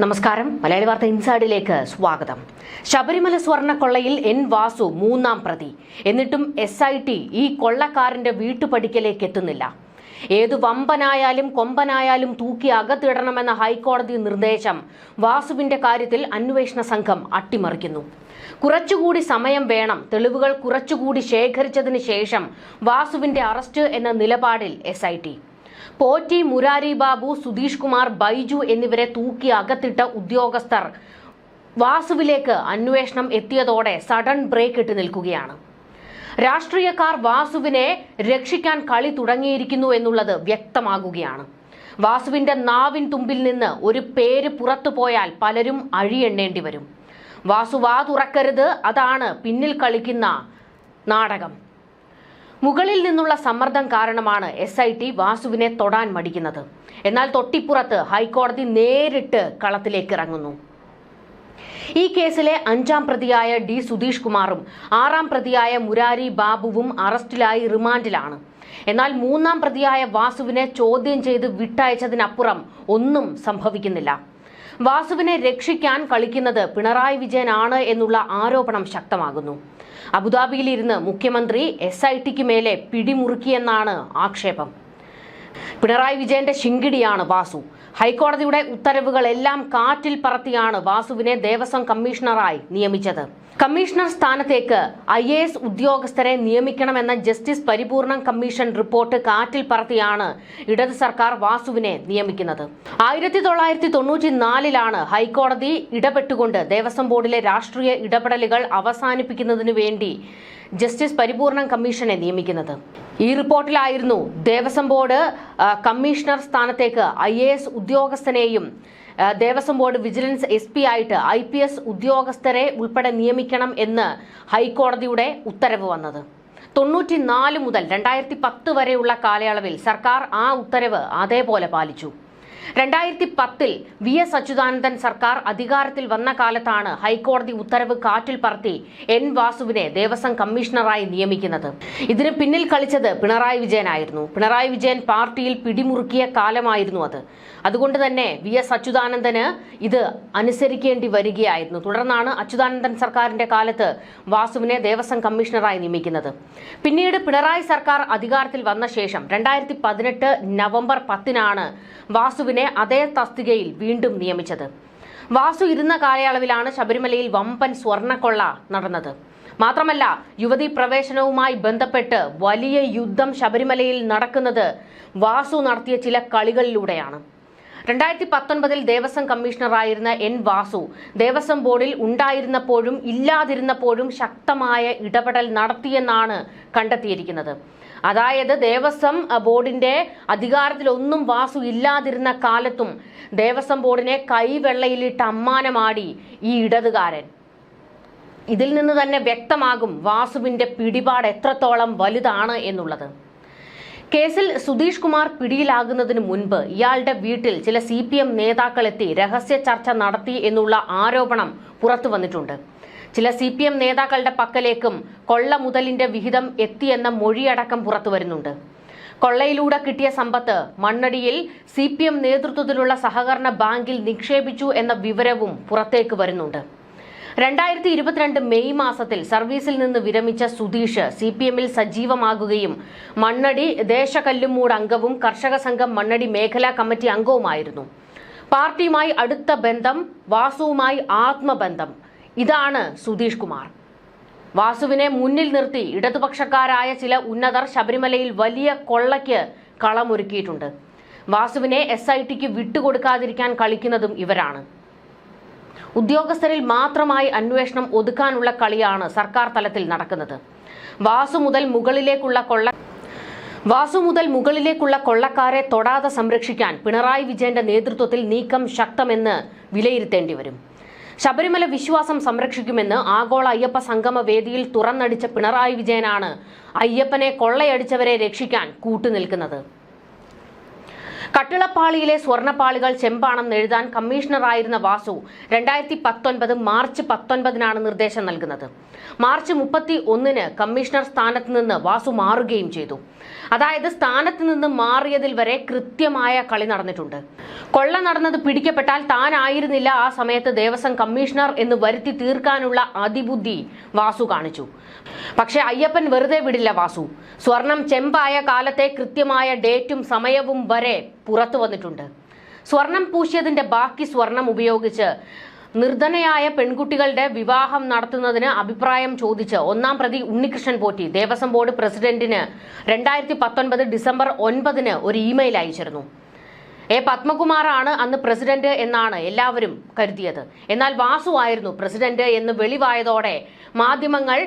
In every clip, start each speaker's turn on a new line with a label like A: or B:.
A: നമസ്കാരം. മലയാളി വാർത്ത ഇൻസൈഡിലേക്ക് സ്വാഗതം. ശബരിമല സ്വർണക്കൊള്ളയിൽ എൻ വാസു മൂന്നാം പ്രതി. എന്നിട്ടും എസ് ഐ ടി ഈ കൊള്ളക്കാരന്റെ വീട്ടുപടിക്കലേക്ക് എത്തുന്നില്ല. ഏതു വമ്പനായാലും കൊമ്പനായാലും തൂക്കി അകത്തിടണമെന്ന ഹൈക്കോടതി നിർദ്ദേശം വാസുവിന്റെ കാര്യത്തിൽ അന്വേഷണ സംഘം അട്ടിമറിക്കുന്നു. കുറച്ചുകൂടി സമയം വേണം. തെളിവുകൾ കുറച്ചുകൂടി ശേഖരിച്ചതിന് ശേഷം വാസുവിന്റെ അറസ്റ്റ് എന്ന നിലപാടിൽ എസ് പോറ്റി മുരാരി ബാബു സുധീഷ് കുമാർ ബൈജു എന്നിവരെ തൂക്കി അകത്തിട്ട ഉദ്യോഗസ്ഥർ വാസുവിലേക്ക് അന്വേഷണം എത്തിയതോടെ സഡൻ ബ്രേക്ക് ഇട്ട് നിൽക്കുകയാണ്. രാഷ്ട്രീയക്കാർ വാസുവിനെ രക്ഷിക്കാൻ കളി തുടങ്ങിയിരിക്കുന്നു എന്നുള്ളത് വ്യക്തമാകുകയാണ്. വാസുവിന്റെ നാവിൻ തുമ്പിൽ നിന്ന് ഒരു പേര് പുറത്തു പോയാൽ പലരും അഴിയെണ്ണേണ്ടി വരും വാസു വാ തുറക്കരുത് അതാണ് പിന്നിൽ കളിക്കുന്ന നാടകം. മുകളിൽ നിന്നുള്ള സമ്മർദ്ദം കാരണമാണ് എസ് ഐ ടി വാസുവിനെ തൊടാൻ മടിക്കുന്നത്. എന്നാൽ തൊട്ടിപ്പുറത്ത് ഹൈക്കോടതി നേരിട്ട് കളത്തിലേക്ക് ഇറങ്ങുന്നു. ഈ കേസിലെ അഞ്ചാം പ്രതിയായ ഡി സുധീഷ് കുമാറും ആറാം പ്രതിയായ മുരാരി ബാബുവും അറസ്റ്റിലായി റിമാൻഡിലാണ്. എന്നാൽ മൂന്നാം പ്രതിയായ വാസുവിനെ ചോദ്യം ചെയ്ത് വിട്ടയച്ചതിനപ്പുറം ഒന്നും സംഭവിക്കുന്നില്ല. വാസുവിനെ രക്ഷിക്കാൻ കളിക്കുന്നത് പിണറായി വിജയനാണ് എന്നുള്ള ആരോപണം ശക്തമാകുന്നു. അബുദാബിയിലിരുന്ന് മുഖ്യമന്ത്രി എസ് ഐ ടിക്ക് മേലെ പിടിമുറുക്കിയെന്നാണ് ആക്ഷേപം. പിണറായി വിജയന്റെ ശിങ്കിടിയാണ് വാസു. ഹൈക്കോടതിയുടെ ഉത്തരവുകളെല്ലാം കാറ്റിൽ പറത്തിയാണ് വാസുവിനെ ദേവസ്വം കമ്മീഷണറായി നിയമിച്ചത്. കമ്മീഷണർ സ്ഥാനത്തേക്ക് ഐ എ എസ് ഉദ്യോഗസ്ഥരെ നിയമിക്കണമെന്ന ജസ്റ്റിസ് പരിപൂർണം കമ്മീഷൻ റിപ്പോർട്ട് കാറ്റിൽ പറത്തിയാണ് ഇടത് സർക്കാർ വാസുവിനെ നിയമിക്കുന്നത്. ആയിരത്തി തൊള്ളായിരത്തി തൊണ്ണൂറ്റി നാലിലാണ് ഹൈക്കോടതി ഇടപെട്ടുകൊണ്ട് ദേവസ്വം ബോർഡിലെ രാഷ്ട്രീയ ഇടപെടലുകൾ അവസാനിപ്പിക്കുന്നതിനു വേണ്ടി ജസ്റ്റിസ് പരിപൂർണം കമ്മീഷനെ നിയമിക്കുന്നത്. ഈ റിപ്പോർട്ടിലായിരുന്നു ദേവസ്വം ബോർഡ് കമ്മീഷണർ സ്ഥാനത്തേക്ക് I A S ഉദ്യോഗസ്ഥനെയും Devaswom board vigilance S P ആയിട്ട് ഐ പി എസ് ഉദ്യോഗസ്ഥരെ ഉൾപ്പെടെ നിയമിക്കണം എന്ന് ഹൈക്കോടതിയുടെ ഉത്തരവ് വന്നത്. തൊണ്ണൂറ്റിനാല് മുതൽ രണ്ടായിരത്തി പത്ത് വരെയുള്ള കാലയളവിൽ സർക്കാർ ആ ഉത്തരവ് അതേപോലെ പാലിച്ചു. രണ്ടായിരത്തി പത്തിൽ വി എസ് അച്യുതാനന്ദൻ സർക്കാർ അധികാരത്തിൽ വന്ന കാലത്താണ് ഹൈക്കോടതി ഉത്തരവ് കാറ്റിൽ പറത്തി എൻ വാസുവിനെ ദേവസ്വം കമ്മീഷണറായി നിയമിക്കുന്നത്. ഇതിന് പിന്നിൽ കളിച്ചത് പിണറായി വിജയനായിരുന്നു. പിണറായി വിജയൻ പാർട്ടിയിൽ പിടിമുറുക്കിയ കാലമായിരുന്നു അത്. അതുകൊണ്ട് തന്നെ വി എസ് അച്യുതാനന്ദന് ഇത് അനുസരിക്കേണ്ടി വരികയായിരുന്നു. തുടർന്നാണ് അച്യുതാനന്ദൻ സർക്കാരിന്റെ കാലത്ത് വാസുവിനെ ദേവസ്വം കമ്മീഷണറായി നിയമിക്കുന്നത്. പിന്നീട് പിണറായി സർക്കാർ അധികാരത്തിൽ വന്ന ശേഷം രണ്ടായിരത്തി പതിനെട്ട് നവംബർ പത്തിനാണ് വാസുവിനെ അതേ തസ്തികയിൽ വീണ്ടും നിയമിച്ചത്. വാസു ഇരുന്ന കാലയളവിലാണ് ശബരിമലയിൽ വമ്പൻ സ്വർണക്കൊള്ള നടന്നത്. മാത്രമല്ല യുവതി പ്രവേശനവുമായി ബന്ധപ്പെട്ട് വലിയ യുദ്ധം ശബരിമലയിൽ നടക്കുന്നത് വാസു നടത്തിയ ചില കളികളിലൂടെയാണ്. രണ്ടായിരത്തി പത്തൊൻപതിൽ ദേവസ്വം കമ്മീഷണറായിരുന്ന എൻ വാസു ദേവസ്വം ബോർഡിൽ ഉണ്ടായിരുന്നപ്പോഴും ഇല്ലാതിരുന്നപ്പോഴും ശക്തമായ ഇടപെടൽ നടത്തിയെന്നാണ് കണ്ടെത്തിയിരിക്കുന്നത്. അതായത് ദേവസ്വം ബോർഡിന്റെ അധികാരത്തിലൊന്നും വാസു ഇല്ലാതിരുന്ന കാലത്തും ദേവസ്വം ബോർഡിനെ കൈവെള്ളയിലിട്ട് അമ്മാനമാടി ഈ ഇടതുകാരൻ. ഇതിൽ നിന്ന് തന്നെ വ്യക്തമാകും വാസുവിന്റെ പിടിപാട് എത്രത്തോളം വലുതാണ് എന്നുള്ളത്. കേസിൽ സുധീഷ് കുമാർ പിടിയിലാകുന്നതിന് മുൻപ് ഇയാളുടെ വീട്ടിൽ ചില സി പി എം നേതാക്കളെത്തി രഹസ്യ ചർച്ച നടത്തി എന്നുള്ള ആരോപണം പുറത്തു വന്നിട്ടുണ്ട്. ചില സി പി എം നേതാക്കളുടെ പക്കലേക്കും കൊള്ള മുതലിന്റെ വിഹിതം എത്തിയെന്ന മൊഴിയടക്കം പുറത്തു വരുന്നുണ്ട് കൊള്ളയിലൂടെ കിട്ടിയ സമ്പത്ത് മണ്ണടിയിൽ സി പി എം നേതൃത്വത്തിലുള്ള സഹകരണ ബാങ്കിൽ നിക്ഷേപിച്ചു എന്ന വിവരവും പുറത്തേക്ക് വരുന്നുണ്ട്. രണ്ടായിരത്തി ഇരുപത്തിരണ്ട് മെയ് മാസത്തിൽ സർവീസിൽ നിന്ന് വിരമിച്ച സുധീഷ് സി പി എമ്മിൽ സജീവമാകുകയും മണ്ണടി ദേശകല്ലുമൂട് അംഗവും കർഷക സംഘം മണ്ണടി മേഖലാ കമ്മിറ്റി അംഗവുമായിരുന്നു. പാർട്ടിയുമായി അടുത്ത ബന്ധം വാസുവുമായി ആത്മബന്ധം. ഇതാണ് സുധീഷ് കുമാർ. വാസുവിനെ മുന്നിൽ നിർത്തി ഇടതുപക്ഷക്കാരായ ചില ഉന്നതർ ശബരിമലയിൽ വലിയ കൊള്ളയ്ക്ക് കളമൊരുക്കിയിട്ടുണ്ട്. വാസുവിനെ എസ് ഐ ടിക്ക് വിട്ടുകൊടുക്കാതിരിക്കാൻ കളിക്കുന്നതും ഇവരാണ്. ഉദ്യോഗസ്ഥരിൽ മാത്രമായി അന്വേഷണം ഒതുക്കാനുള്ള കളിയാണ് സർക്കാർ തലത്തിൽ നടക്കുന്നത്. വാസു മുതൽ മുകളിലേക്കുള്ള കൊള്ള വാസു മുതൽ മുകളിലേക്കുള്ള കൊള്ളക്കാരെ തൊടാതെ സംരക്ഷിക്കാൻ പിണറായി വിജയന്റെ നേതൃത്വത്തിൽ നീക്കം ശക്തമെന്ന് വിലയിരുത്തേണ്ടി വരും. ശബരിമല വിശ്വാസം സംരക്ഷിക്കുമെന്ന് ആഗോള അയ്യപ്പ സംഗമ വേദിയിൽ തുറന്നടിച്ച പിണറായി വിജയനാണ് അയ്യപ്പനെ കൊള്ളയടിച്ചവരെ രക്ഷിക്കാൻ കൂട്ടുനിൽക്കുന്നത്. കട്ടിളപ്പാളിയിലെ സ്വർണപ്പാളികൾ ചെമ്പാണെന്ന് എഴുതാൻ കമ്മീഷണറായിരുന്ന വാസു രണ്ടായിരത്തി പത്തൊൻപത് മാർച്ച് പത്തൊൻപതിനാണ് നിർദ്ദേശം നൽകുന്നത്. മാർച്ച് മുപ്പത്തി ഒന്നിന് കമ്മീഷണർ സ്ഥാനത്ത് നിന്ന് വാസു മാറുകയും ചെയ്തു. അതായത് സ്ഥാനത്ത് നിന്ന് മാറിയതിൽ വരെ കൃത്യമായ കളി നടന്നിട്ടുണ്ട്. കൊള്ള നടന്നത് പിടിക്കപ്പെട്ടാൽ താനായിരുന്നില്ല ആ സമയത്ത് ദേവസ്വം കമ്മീഷണർ എന്ന് വരുത്തി തീർക്കാനുള്ള അതിബുദ്ധി വാസു കാണിച്ചു. പക്ഷേ അയ്യപ്പൻ വെറുതെ വിടില്ല വാസു. സ്വർണം ചെമ്പായ കാലത്തെ കൃത്യമായ ഡേറ്റും സമയവും വരെ പുറത്തു വന്നിട്ടുണ്ട്. സ്വർണം പൂശിയതിന്റെ ബാക്കി സ്വർണം ഉപയോഗിച്ച് നിർധനയായ പെൺകുട്ടികളുടെ വിവാഹം നടത്തുന്നതിന് അഭിപ്രായം ചോദിച്ച് ഒന്നാം പ്രതി ഉണ്ണികൃഷ്ണൻ പോറ്റി. ദേവസ്വം ബോർഡ് പ്രസിഡന്റിന് രണ്ടായിരത്തി പത്തൊൻപത് ഡിസംബർ ഒൻപതിന് ഒരു ഇമെയിൽ അയച്ചിരുന്നു. എ പത്മകുമാറാണ് അന്ന് പ്രസിഡന്റ് എന്നാണ് എല്ലാവരും കരുതിയത്. എന്നാൽ വാസു ആയിരുന്നു പ്രസിഡന്റ് എന്ന് വെളിവായതോടെ മാധ്യമങ്ങൾ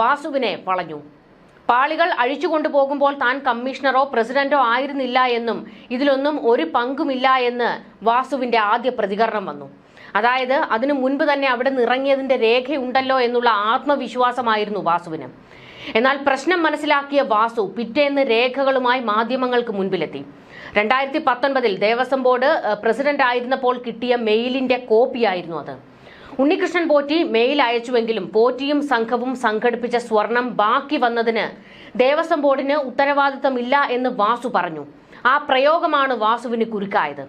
A: വാസുവിനെ വളഞ്ഞു. പാളികൾ അഴിച്ചുകൊണ്ടു പോകുമ്പോൾ താൻ കമ്മീഷണറോ പ്രസിഡന്റോ ആയിരുന്നില്ല എന്നും ഇതിലൊന്നും ഒരു പങ്കുമില്ല എന്ന് വാസുവിന്റെ ആദ്യ പ്രതികരണം വന്നു. അതായത് അതിനു മുൻപ് തന്നെ അവിടെ നിറങ്ങിയതിന്റെ രേഖയുണ്ടല്ലോ എന്നുള്ള ആത്മവിശ്വാസമായിരുന്നു വാസുവിന്. എന്നാൽ പ്രശ്നം മനസ്സിലാക്കിയ വാസു പിറ്റേന്ന് രേഖകളുമായി മാധ്യമങ്ങൾക്ക് മുൻപിലെത്തി. രണ്ടായിരത്തി പത്തൊൻപതിൽ ദേവസ്വം ബോർഡ് പ്രസിഡന്റ് ആയിരുന്നപ്പോൾ കിട്ടിയ മെയിലിന്റെ കോപ്പിയായിരുന്നു അത്. ഉണ്ണികൃഷ്ണൻ പോറ്റി മെയിൽ അയച്ചുവെങ്കിലും പോറ്റിയും സംഘവും സംഘടിപ്പിച്ച സ്വർണം ബാക്കി വന്നതിന് ദേവസ്വം ബോർഡിന് ഉത്തരവാദിത്തമില്ല എന്ന് വാസു പറഞ്ഞു. ആ പ്രയോഗമാണ് വാസുവിന് കുരുക്കായത്.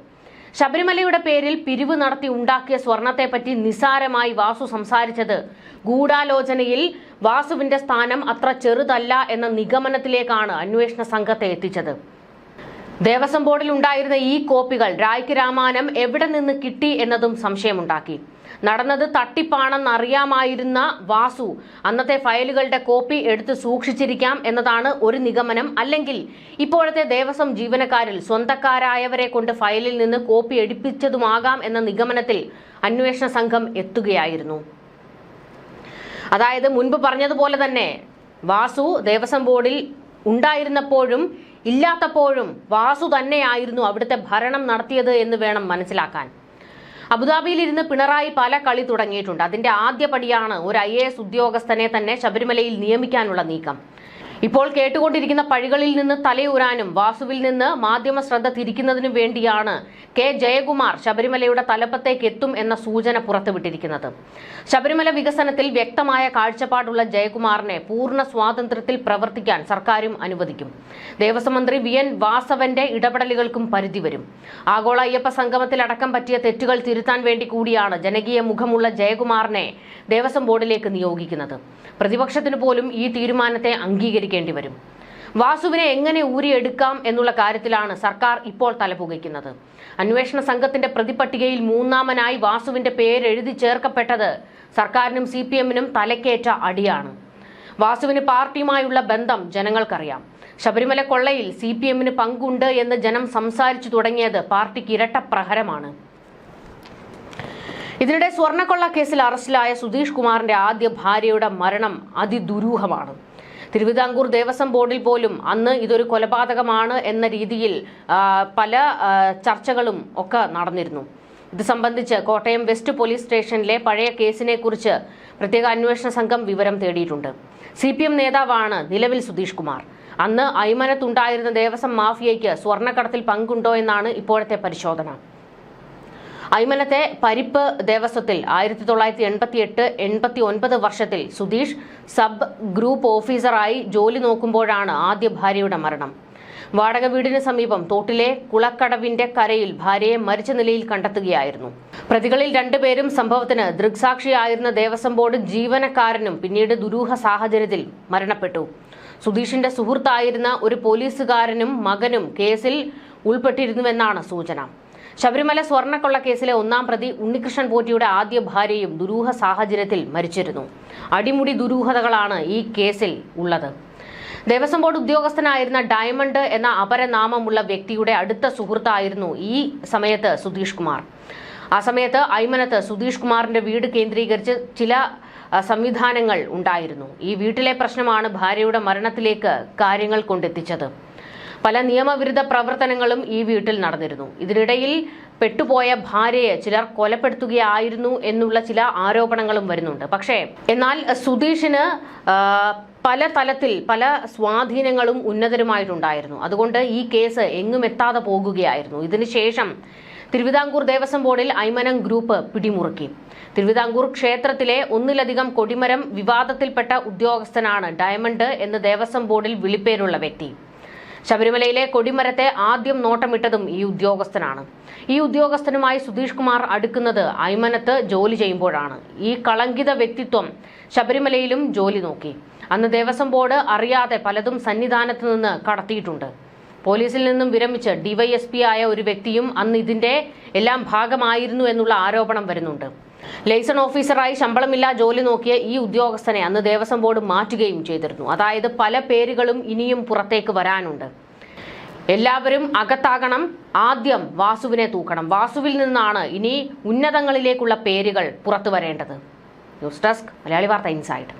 A: ശബരിമലയുടെ പേരിൽ പിരിവ് നടത്തി ഉണ്ടാക്കിയ സ്വർണത്തെപ്പറ്റി നിസാരമായി വാസു സംസാരിച്ചത് ഗൂഢാലോചനയിൽ വാസുവിന്റെ സ്ഥാനം അത്ര ചെറുതല്ല എന്ന നിഗമനത്തിലേക്കാണ് അന്വേഷണ സംഘത്തെ എത്തിച്ചത്. ദേവസ്വം ബോർഡിൽ ഉണ്ടായിരുന്ന ഈ കോപ്പികൾ രായ്ക്ക് രാമാനം എവിടെ നിന്ന് കിട്ടി എന്നതും സംശയമുണ്ടാക്കി. നടന്നത് തട്ടിപ്പാണെന്നറിയാമായിരുന്ന വാസു. അന്നത്തെ ഫയലുകളുടെ കോപ്പി എടുത്ത് സൂക്ഷിച്ചിരിക്കാം എന്നതാണ് ഒരു നിഗമനം. അല്ലെങ്കിൽ ഇപ്പോഴത്തെ ദേവസ്വം ജീവനക്കാരിൽ സ്വന്തക്കാരായവരെ കൊണ്ട് ഫയലിൽ നിന്ന് കോപ്പി എടുപ്പിച്ചതുമാകാം എന്ന നിഗമനത്തിൽ അന്വേഷണ സംഘം എത്തുകയായിരുന്നു. അതായത് മുൻപ് പറഞ്ഞതുപോലെ തന്നെ വാസു ദേവസ്വം ബോർഡിൽ ഉണ്ടായിരുന്നപ്പോഴും ഇല്ലാത്തപ്പോഴും വാസു തന്നെയായിരുന്നു അവിടുത്തെ ഭരണം നടത്തിയത് എന്ന് വേണം മനസ്സിലാക്കാൻ. അബുദാബിയിലിരുന്ന് പിണറായി പല കളി തുടങ്ങിയിട്ടുണ്ട്. അതിന്റെ ആദ്യ പടിയാണ് ഒരു ഐ ഉദ്യോഗസ്ഥനെ തന്നെ ശബരിമലയിൽ നിയമിക്കാനുള്ള നീക്കം. ഇപ്പോൾ കേട്ടുകൊണ്ടിരിക്കുന്ന പഴികളിൽ നിന്ന് തലയൂരാനും വാസുവിൽ നിന്ന് മാധ്യമ ശ്രദ്ധ തിരിക്കുന്നതിനും വേണ്ടിയാണ് കെ ജയകുമാർ ശബരിമലയുടെ തലപ്പത്തേക്ക് എത്തും എന്ന സൂചന പുറത്തുവിട്ടിരിക്കുന്നത്. ശബരിമല വികസനത്തിൽ വ്യക്തമായ കാഴ്ചപ്പാടുള്ള ജയകുമാറിനെ പൂർണ സ്വാതന്ത്ര്യത്തിൽ പ്രവർത്തിക്കാൻ സർക്കാരും അനുവദിക്കും. ദേവസ്വം മന്ത്രി വി. എൻ. വാസവന്റെ ഇടപെടലുകൾക്കും പരിധി വരും. ആഗോള അയ്യപ്പ സംഗമത്തിലടക്കം പറ്റിയ തെറ്റുകൾ തിരുത്താൻ വേണ്ടി കൂടിയാണ് ജനകീയ മുഖമുള്ള ജയകുമാറിനെ ദേവസ്വം ബോർഡിലേക്ക് നിയോഗിക്കുന്നത്. പ്രതിപക്ഷത്തിന് പോലും ഈ തീരുമാനത്തെ അംഗീകരിക്കേണ്ടി വരും. വാസുവിനെ എങ്ങനെ ഊരിയെടുക്കാം എന്നുള്ള കാര്യത്തിലാണ് സർക്കാർ ഇപ്പോൾ തലപുകയ്ക്കുന്നത്. അന്വേഷണ സംഘത്തിന്റെ പ്രതിപട്ടികയിൽ മൂന്നാമനായി വാസുവിന്റെ പേര് എഴുതി ചേർക്കപ്പെട്ടത് സർക്കാരിനും സി പി എമ്മിനും തലക്കേറ്റ അടിയാണ്. വാസുവിന് പാർട്ടിയുമായുള്ള ബന്ധം ജനങ്ങൾക്കറിയാം. ശബരിമല കൊള്ളയിൽ സി പി എമ്മിന് പങ്കുണ്ട് എന്ന് ജനം സംസാരിച്ചു തുടങ്ങിയത് പാർട്ടിക്ക് ഇരട്ട പ്രഹരമാണ്. ഇതിനിടെ സ്വർണക്കൊള്ള കേസിൽ അറസ്റ്റിലായ സുധീഷ് കുമാറിന്റെ ആദ്യ ഭാര്യയുടെ മരണം അതിദുരൂഹമാണ്. തിരുവിതാംകൂർ ദേവസ്വം ബോർഡിൽ പോലും അന്ന് ഇതൊരു കൊലപാതകമാണ് എന്ന രീതിയിൽ പല ചർച്ചകളും ഒക്കെ നടന്നിരുന്നു. ഇത് സംബന്ധിച്ച് കോട്ടയം വെസ്റ്റ് പോലീസ് സ്റ്റേഷനിലെ പഴയ കേസിനെ കുറിച്ച് പ്രത്യേക അന്വേഷണ സംഘം വിവരം തേടിയിട്ടുണ്ട്. സി പി എം നേതാവാണ് നിലവിൽ സുധീഷ് കുമാർ. അന്ന് അയ്മനത്തുണ്ടായിരുന്ന ദേവസ്വം മാഫിയയ്ക്ക് സ്വർണക്കടത്തിൽ പങ്കുണ്ടോ എന്നാണ് ഇപ്പോഴത്തെ പരിശോധന. അയ്മനത്തെ പരിപ്പ് ദേവസ്വത്തിൽ ആയിരത്തി തൊള്ളായിരത്തി എൺപത്തി എട്ട് എൺപത്തി ഒൻപത് വർഷത്തിൽ സുധീഷ് സബ് ഗ്രൂപ്പ് ഓഫീസറായി ജോലി നോക്കുമ്പോഴാണ് ആദ്യ ഭാര്യയുടെ മരണം. വാടക വീടിന് സമീപം തോട്ടിലെ കുളക്കടവിന്റെ കരയിൽ ഭാര്യയെ മരിച്ച നിലയിൽ കണ്ടെത്തുകയായിരുന്നു. പ്രതികളിൽ രണ്ടുപേരും സംഭവത്തിന് ദൃക്സാക്ഷിയായിരുന്ന ദേവസ്വം ബോർഡ് ജീവനക്കാരനും പിന്നീട് ദുരൂഹ സാഹചര്യത്തിൽ മരണപ്പെട്ടു. സുധീഷിന്റെ സുഹൃത്തായിരുന്ന ഒരു പോലീസുകാരനും മകനും കേസിൽ ഉൾപ്പെട്ടിരുന്നുവെന്നാണ് സൂചന. ശബരിമല സ്വർണക്കൊള്ള കേസിലെ ഒന്നാം പ്രതി ഉണ്ണികൃഷ്ണൻ പോറ്റിയുടെ ആദ്യ ഭാര്യയും ദുരൂഹ സാഹചര്യത്തിൽ മരിച്ചിരുന്നു. അടിമുടി ദുരൂഹതകളാണ് ഈ കേസിൽ ഉള്ളത്. ദേവസ്വം ബോർഡ് ഉദ്യോഗസ്ഥനായിരുന്ന ഡയമണ്ട് എന്ന അപരനാമമുള്ള വ്യക്തിയുടെ അടുത്ത സുഹൃത്തായിരുന്നു ഈ സമയത്ത് സുധീഷ് കുമാർ. ആ സമയത്ത് ഐമനത്ത് സുധീഷ് കുമാറിന്റെ വീട് കേന്ദ്രീകരിച്ച് ചില സംവിധാനങ്ങൾ ഉണ്ടായിരുന്നു. ഈ വീട്ടിലെ പ്രശ്നമാണ് ഭാര്യയുടെ മരണത്തിലേക്ക് കാര്യങ്ങൾ കൊണ്ടെത്തിച്ചത്. പല നിയമവിരുദ്ധ പ്രവർത്തനങ്ങളും ഈ വീട്ടിൽ നടന്നിരുന്നു. ഇതിനിടയിൽ പെട്ടുപോയ ഭാര്യയെ ചിലർ കൊലപ്പെടുത്തുകയായിരുന്നു എന്നുള്ള ചില ആരോപണങ്ങളും വരുന്നുണ്ട്. പക്ഷേ എന്നാൽ സുധീഷിന് പല തലത്തിൽ പല സ്വാധീനങ്ങളും ഉന്നതരുമായിട്ടുണ്ടായിരുന്നു. അതുകൊണ്ട് ഈ കേസ് എങ്ങും എത്താതെ പോകുകയായിരുന്നു. ഇതിനുശേഷം തിരുവിതാംകൂർ ദേവസ്വം ബോർഡിൽ ഐമനം ഗ്രൂപ്പ് പിടിമുറുക്കി. തിരുവിതാംകൂർ ക്ഷേത്രത്തിലെ ഒന്നിലധികം കൊടിമരം വിവാദത്തിൽപ്പെട്ട ഉദ്യോഗസ്ഥനാണ് ഡയമണ്ട് എന്ന് ദേവസ്വം ബോർഡിൽ വിളിപ്പേരുള്ള വ്യക്തി. ശബരിമലയിലെ കൊടിമരത്തെ ആദ്യം നോട്ടമിട്ടതും ഈ ഉദ്യോഗസ്ഥനാണ്. ഈ ഉദ്യോഗസ്ഥനുമായി സുധീഷ് കുമാർ അടുക്കുന്നത് അയ്മനത്ത് ജോലി ചെയ്യുമ്പോഴാണ്. ഈ കളങ്കിത വ്യക്തിത്വം ശബരിമലയിലും ജോലി നോക്കി. അന്ന് ദേവസ്വം ബോർഡ് അറിയാതെ പലതും സന്നിധാനത്ത് നിന്ന് കടത്തിയിട്ടുണ്ട്. പോലീസിൽ നിന്നും വിരമിച്ച് ഡിവൈഎസ്പി ആയ ഒരു വ്യക്തിയും അന്ന് ഇതിന്റെ എല്ലാം ഭാഗമായിരുന്നു എന്നുള്ള ആരോപണം വരുന്നുണ്ട്. ലൈസൺ ഓഫീസറായി ശമ്പളമില്ലാ ജോലി നോക്കിയ ഈ ഉദ്യോഗസ്ഥനെ അന്ന് ദേവസ്വം ബോർഡ് മാറ്റുകയും ചെയ്തിരുന്നു. അതായത് പല പേരുകളും ഇനിയും പുറത്തേക്ക് വരാനുണ്ട്. എല്ലാവരും അകത്താകണം ആദ്യം വാസുവിനെ തൂക്കണം. വാസുവിൽ നിന്നാണ് ഇനി ഉന്നതങ്ങളിലേക്കുള്ള പേരുകൾ പുറത്തു വരേണ്ടത്. ന്യൂസ് ഡെസ്ക് മലയാളി വാർത്ത ഇൻസൈഡ്.